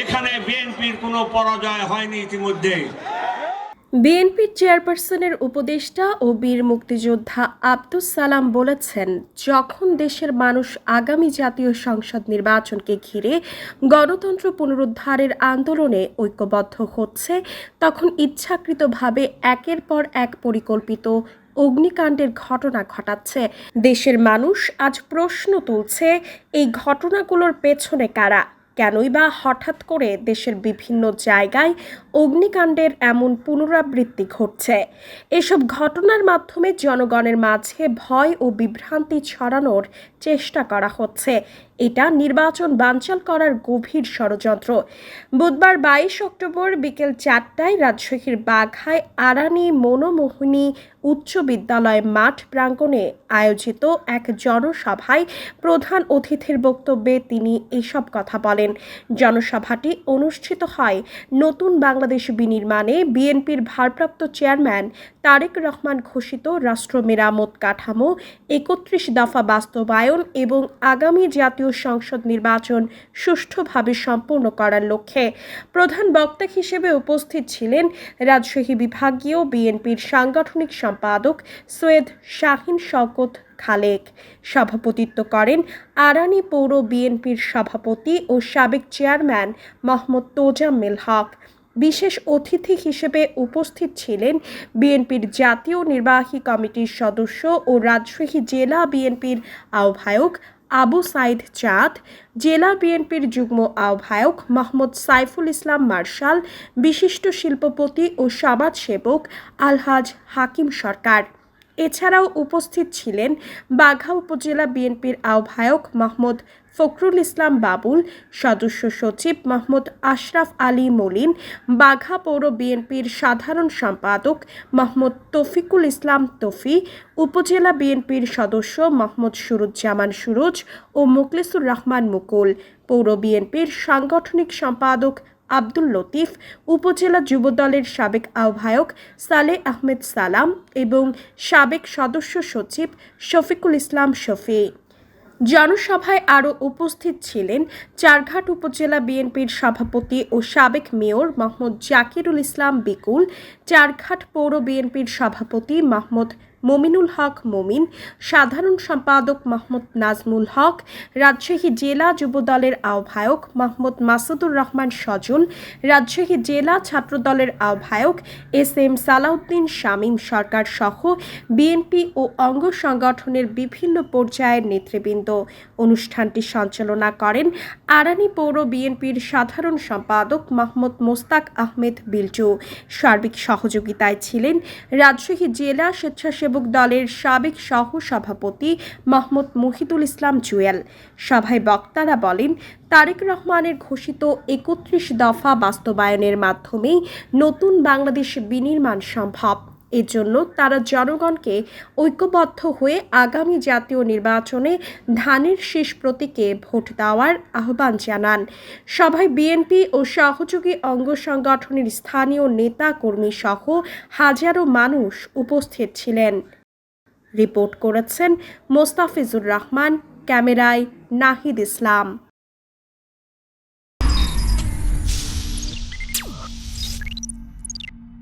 এখানে বিএনপির কোনো পরাজয় হয়নি ইতিমধ্যে। বিএনপির চেয়ারপারসনের উপদেষ্টা ও বীর মুক্তিযোদ্ধা আব্দুস সালাম বলেছেন, যখন দেশের মানুষ আগামী জাতীয় সংসদ নির্বাচনকে ঘিরে গণতন্ত্র পুনরুদ্ধারের আন্দোলনে ঐক্যবদ্ধ হচ্ছে, তখন ইচ্ছাকৃতভাবে একের পর এক পরিকল্পিত অগ্নিকাণ্ডের ঘটনা ঘটাচ্ছে। দেশের মানুষ আজ প্রশ্ন তুলছে, এই ঘটনাগুলোর পেছনে কারা? কেনই বা হঠাৎ করে দেশের বিভিন্ন জায়গায় অগ্নিকাণ্ডের এমন পুনরাবৃত্তি ঘটছে? এসব ঘটনার মাধ্যমে জনগণের মাঝে ভয় ও বিভ্রান্তি ছড়ানোর চেষ্টা করা হচ্ছে। এটা নির্বাচন বানচাল করার গভীর ষড়যন্ত্র। বুধবার বাইশ অক্টোবর বিকেল চারটায় রাজশাহীর বাঘায় আরানি মনোমোহিনী উচ্চ বিদ্যালয় মাঠ প্রাঙ্গণে আয়োজিত এক জনসভায় প্রধান অতিথির বক্তব্যে তিনি এসব কথা বলেন। জনসভাটি অনুষ্ঠিত হয় নতুন বাংলাদেশ বিনির্মাণে বিএনপির ভারপ্রাপ্ত চেয়ারম্যান তারেক রহমান ঘোষিত রাষ্ট্র মেরামত কাঠামো, একত্রিশ দফা বাস্তবায়ন এবং আগামী জাতীয় সংসদ নির্বাচন সুষ্ঠুভাবে সম্পন্ন করার লক্ষ্যে প্রধান বক্তা হিসেবে উপস্থিত ছিলেন রাজশাহী বিভাগীয় বিএনপির সাংগঠনিক সম্পাদক সৈয়দ শাহিন শওকত খালেক সভাপতিত্ব করেন। আরানি পৌর বিএনপির সভাপতি ও সাবেক চেয়ারম্যান মোহাম্মদ তোজাম্মেল হক। বিশেষ অতিথি হিসেবে উপস্থিত ছিলেন বিএনপির জাতীয় নির্বাহী কমিটির সদস্য ও রাজশাহী জেলা বিএনপির আহ্বায়ক আবু সাইদ চাঁদ, জেলা বিএনপির যুগ্ম আহ্বায়ক মোহাম্মদ সাইফুল ইসলাম মার্শাল, বিশিষ্ট শিল্পপতি ও সমাজসেবক আলহাজ হাকিম সরকার। এছাড়াও উপস্থিত ছিলেন বাঘা উপজেলা বিএনপির আহ্বায়ক মোহাম্মদ ফখরুল ইসলাম বাবুল, সদস্য সচিব মোহাম্মদ আশরাফ আলী মলিন, বাঘা পৌর বিএনপির সাধারণ সম্পাদক মোহাম্মদ তফিকুল ইসলাম তফি, উপজেলা বিএনপির সদস্য মোহাম্মদ সুরুজ্জামান সুরুজ ও মুখলিসুর রহমান মুকুল, পৌর বিএনপির সাংগঠনিক সম্পাদক আব্দুল লতিফ, উপজেলা যুবদলের সাবেক আহ্বায়ক সালে আহমেদ সালাম এবং সাবেক সদস্য সচিব শফিকুল ইসলাম শফি। জনসভায় আরও উপস্থিত ছিলেন চারঘাট উপজেলা বিএনপির সভাপতি ও সাবেক মেয়র মোহাম্মদ জাকিরুল ইসলাম বিকুল, চারঘাট পৌর বিএনপির সভাপতি মোহাম্মদ মমিনুল হক মমিন, সাধারণ সম্পাদক মোহাম্মদ নাজমুল হক, রাজশাহী জেলা যুবদলের আহ্বায়ক মোহাম্মদ মাসুদুর রহমান সজল, রাজশাহী জেলা ছাত্রদলের আহ্বায়ক এস এম সালাউদ্দিন শামীম সরকার সহ বিএনপি ও অঙ্গ সংগঠনের বিভিন্ন পর্যায়ের নেতৃবৃন্দ। অনুষ্ঠানটি সঞ্চালনা করেন আরানি পৌর বিএনপির সাধারণ সম্পাদক মোহাম্মদ মোস্তাক আহমেদ বিলটু। সার্বিক সহযোগিতায় ছিলেন রাজশাহী জেলা স্বেচ্ছাসেবক দলের সাবেক সহ সভাপতি মাহমুদ মুহিদুল ইসলাম জুয়েল। সভায় বক্তারা বলেন, তারেক রহমানের ঘোষিত একত্রিশ দফা বাস্তবায়নের মাধ্যমেই নতুন বাংলাদেশ বিনির্মাণ সম্ভব। এজন্য তারা জনগণকে ঐক্যবদ্ধ হয়ে আগামী জাতীয় নির্বাচনে ধানের শেষ প্রতীকে ভোট দেওয়ার আহ্বান জানান। সভায় বিএনপি ও সহযোগী অঙ্গ সংগঠনের স্থানীয় নেতা কর্মী সহ হাজারো মানুষ উপস্থিত ছিলেন। রিপোর্ট করেছেন মোস্তাফিজুর রহমান, ক্যামেরায় নাহিদ ইসলাম।